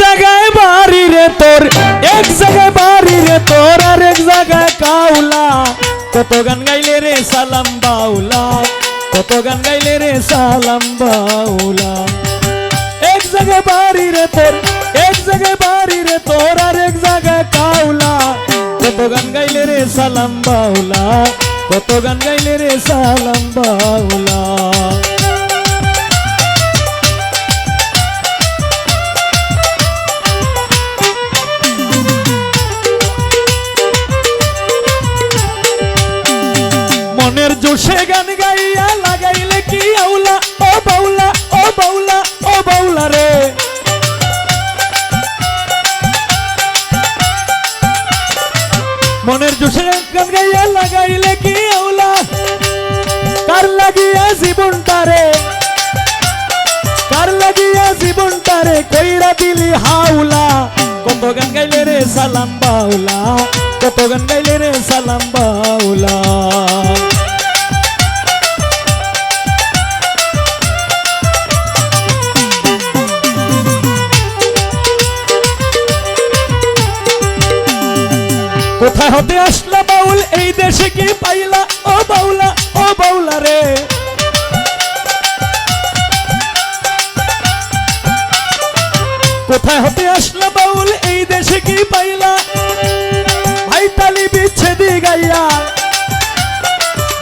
জায়গায় বাড়ি রে তোর, এক জায়গায় বাড়ি রে তোর, আর এক জায়গায় কাউলা। কত গান গাইলে রে সালাম বাউলা, কত গান গাইলে রে সালাম বাউলা। এক জায়গায় বাড়ি রে তোর, এক জায়গায় বাড়ি রে তোর, আর এক জায়গায় কাউলা। কত গান গাইলে রে সালাম বাউলা, কত গান গাইলে রে সালাম বাউলা। মনের জোশে গান গাইয়া লাগাইলে কি আউলা? ও বাউলা ও বাউলা ও বাউলা রে। মনের জোশে গান গাইয়া লাগাইলে কি আউলা? কার লাগিয়া জীবনটারে কার লাগিয়া জীবনটারে কইরা দিলি হাউলা। কত গান গাইলে রে সালাম বাউলা। কত গান গাইলে রে সালাম বাউলা। কোথায় হতে আসলা বাউল? এই দেশে কি পাইলা? ও বাউলা ও বাউলা রে। কোথায় হতে আসলা বাউল? এই দেশে কি পাইলা? ভাই তালি বিচ্ছেদি গাইয়া।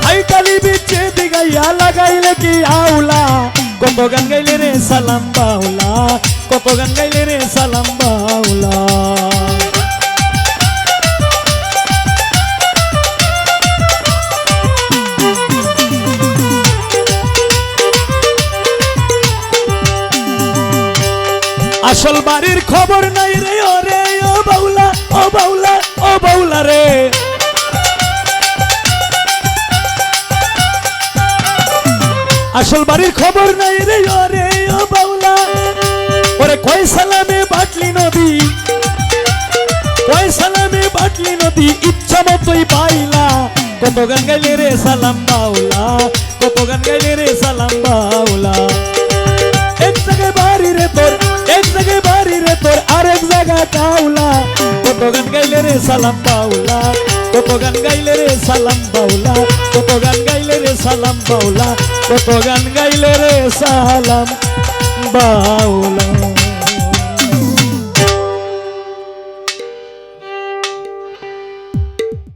ভাই তালি বিচ্ছেদি গাইয়া লাগাইলে কি আউলা? কত গান গাইলে রে সালাম বাউলা। কত গান গাইলে রে সালাম বাউলা। আসল বাড়ির খবর নাই রে ওরে ও বাউলা ও বাউলা ও বাউলা রে। আসল বাড়ির খবর নাই রে ওরে ও বাউলা। ওরে কয় সালামে বাটলি নদী কয় সালামে বাটলি নদী ইচ্ছা মতোই পাইলা। কত গান গাইলে রে সালাম বাউলা, কত গান গাইলে রে সালাম বাউলা। কাউলা কত গান গাইলে রে সালাম পাওলা, কত গান গাইলে রে সালাম পাওলা, কত গান গাইলে রে সালাম পাওলা, কত গান গাইলে রে সালাম বাউলা